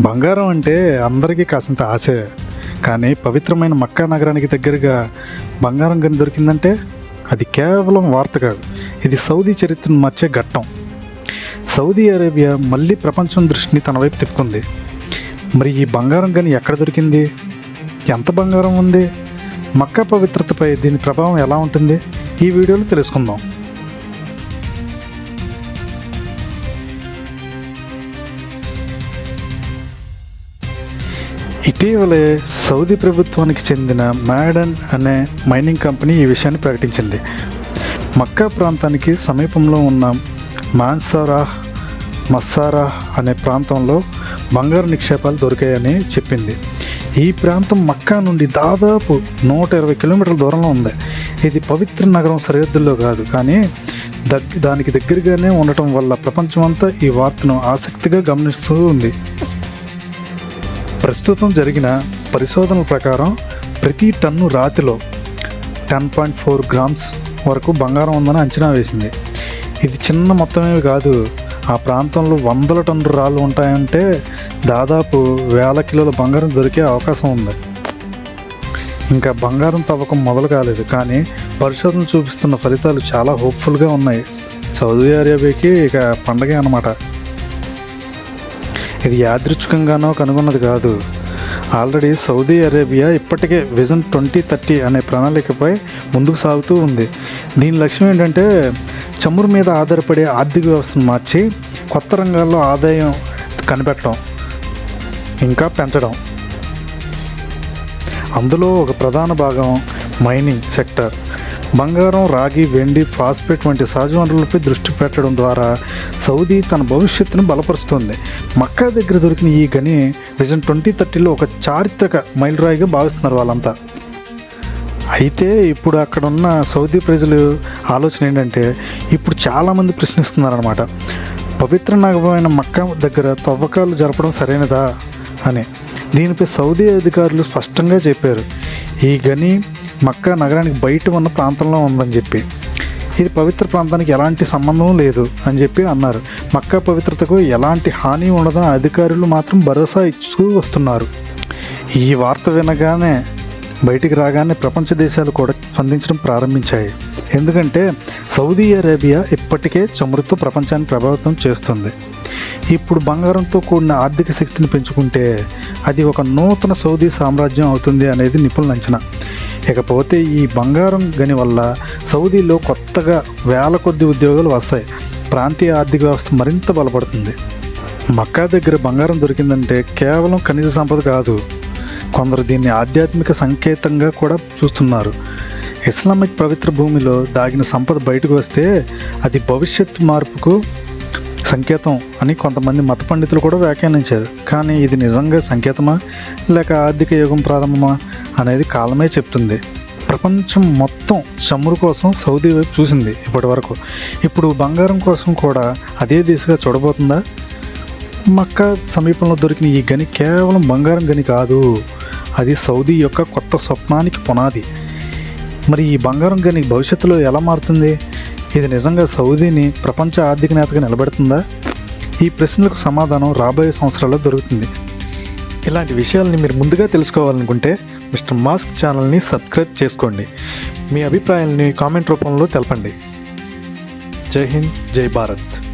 బంగారం అంటే అందరికీ కాసింత ఆశే. కానీ పవిత్రమైన మక్కా నగరానికి దగ్గరగా బంగారం కానీ దొరికిందంటే అది కేవలం వార్త కాదు. ఇది సౌదీ చరిత్రను మార్చే ఘట్టం. సౌదీ అరేబియా మళ్ళీ ప్రపంచం దృష్టిని తన వైపు తిప్పుకుంది. మరి ఈ బంగారం కానీ ఎక్కడ దొరికింది? ఎంత బంగారం ఉంది? మక్కా పవిత్రతపై దీని ప్రభావం ఎలా ఉంటుంది? ఈ వీడియోలో తెలుసుకుందాం. ఇటీవలే సౌదీ ప్రభుత్వానికి చెందిన మ్యాడన్ అనే మైనింగ్ కంపెనీ ఈ విషయాన్ని ప్రకటించింది. మక్కా ప్రాంతానికి సమీపంలో ఉన్న మాన్సారాహ్ మస్సారాహ్ అనే ప్రాంతంలో బంగారు నిక్షేపాలు దొరికాయని చెప్పింది. ఈ ప్రాంతం మక్కా నుండి దాదాపు నూట ఇరవై కిలోమీటర్ల దూరంలో ఉంది. ఇది పవిత్ర నగరం సరిహద్దుల్లో కాదు కానీ దగ్ దానికి దగ్గరగానే ఉండటం వల్ల ప్రపంచమంతా ఈ వార్తను ఆసక్తిగా గమనిస్తూ ఉంది. ప్రస్తుతం జరిగిన పరిశోధనల ప్రకారం ప్రతి టన్ను రాతిలో టెన్ పాయింట్ ఫోర్ గ్రామ్స్ వరకు బంగారం ఉందని అంచనా వేసింది. ఇది చిన్న మొత్తమే కాదు. ఆ ప్రాంతంలో వందల టన్నుల రాళ్ళు ఉంటాయంటే దాదాపు వేల కిలోల బంగారం దొరికే అవకాశం ఉంది. ఇంకా బంగారం తవ్వకం మొదలు కాలేదు. కానీ పరిశోధన చూపిస్తున్న ఫలితాలు చాలా హోప్ఫుల్గా ఉన్నాయి. సౌదీ అరేబియాకి ఇక పండగే అన్నమాట. ఇది యాదృచ్ఛికంగానో కనుగొన్నది కాదు. ఆల్రెడీ సౌదీ అరేబియా ఇప్పటికే విజన్ ట్వంటీ థర్టీ అనే ప్రణాళికపై ముందుకు సాగుతూ ఉంది. దీని లక్ష్యం ఏంటంటే చమురు మీద ఆధారపడే ఆర్థిక వ్యవస్థను మార్చి కొత్త రంగాల్లో ఆదాయం కనిపెట్టడం ఇంకా పెంచడం. అందులో ఒక ప్రధాన భాగం మైనింగ్ సెక్టర్. బంగారం రాగి వెండి ఫాస్ఫేట్ వంటి సహజ వనరులపై దృష్టి పెట్టడం ద్వారా సౌదీ తన భవిష్యత్తును బలపరుస్తుంది. మక్కా దగ్గర దొరికిన ఈ గని విజన్ ట్వంటీ థర్టీలో ఒక చారిత్రక మైలురాయిగా భావిస్తున్నారు వాళ్ళంతా. అయితే ఇప్పుడు అక్కడ ఉన్న సౌదీ ప్రజలు ఆలోచన ఏంటంటే ఇప్పుడు చాలామంది ప్రశ్నిస్తున్నారనమాట పవిత్ర నగరమైన మక్కా దగ్గర తవ్వకాలు జరపడం సరైనదా? అని. దీనిపై సౌదీ అధికారులు స్పష్టంగా చెప్పారు. ఈ గని మక్కా నగరానికి బయట ఉన్న ప్రాంతంలో ఉందని చెప్పి. ఇది పవిత్ర ప్రాంతానికి ఎలాంటి సంబంధం లేదు అని చెప్పి అన్నారు. మక్కా పవిత్రతకు ఎలాంటి హాని ఉండదని అధికారులు మాత్రం భరోసా ఇస్తూ వస్తున్నారు. ఈ వార్త వినగానే బయటికి రాగానే ప్రపంచ దేశాలు కూడా స్పందించడం ప్రారంభించాయి. ఎందుకంటే సౌదీ అరేబియా ఇప్పటికే చమురుతో ప్రపంచాన్ని ప్రభావితం చేస్తుంది. ఇప్పుడు బంగారంతో కూడిన ఆర్థిక శక్తిని పెంచుకుంటే అది ఒక నూతన సౌదీ సామ్రాజ్యం అవుతుంది అనేది నిపుణుల అంచనా. ఇకపోతే ఈ బంగారం గని వల్ల సౌదీలో కొత్తగా వేల కొద్ది ఉద్యోగాలు వస్తాయి. ప్రాంతీయ ఆర్థిక వ్యవస్థ మరింత బలపడుతుంది. మక్కా దగ్గర బంగారం దొరికిందంటే కేవలం ఖనిజ సంపద కాదు. కొందరు దీన్ని ఆధ్యాత్మిక సంకేతంగా కూడా చూస్తున్నారు. ఇస్లామిక్ పవిత్ర భూమిలో దాగిన సంపద బయటకు వస్తే అది భవిష్యత్తు మార్పుకు సంకేతం అని కొంతమంది మత పండితులు కూడా వ్యాఖ్యానించారు. కానీ ఇది నిజంగా సంకేతమా? లేక ఆర్థిక యుగం ప్రారంభమా? అనేది కాలమే చెప్తుంది. ప్రపంచం మొత్తం చమురు కోసం సౌదీ వైపు చూసింది ఇప్పటి వరకు ఇప్పుడు బంగారం కోసం కూడా అదే దిశగా చూడబోతుందా? మక్కా సమీపంలో దొరికిన ఈ గని కేవలం బంగారం గని కాదు. అది సౌదీ యొక్క కొత్త స్వప్నానికి పునాది. మరి ఈ బంగారం గని భవిష్యత్తులో ఎలా మారుతుంది? ఇది నిజంగా సౌదీని ప్రపంచ ఆర్థిక నేతగా నిలబెడుతుందా? ఈ ప్రశ్నలకు సమాధానం రాబోయే సంవత్సరాల్లో దొరుకుతుంది. ఇలాంటి విషయాల్ని మీరు ముందుగా తెలుసుకోవాలనుకుంటే మిస్టర్ మాస్క్ ఛానల్ని సబ్స్క్రైబ్ చేసుకోండి. మీ అభిప్రాయాల్ని కామెంట్ రూపంలో తెలపండి. జై హింద్ జై భారత్.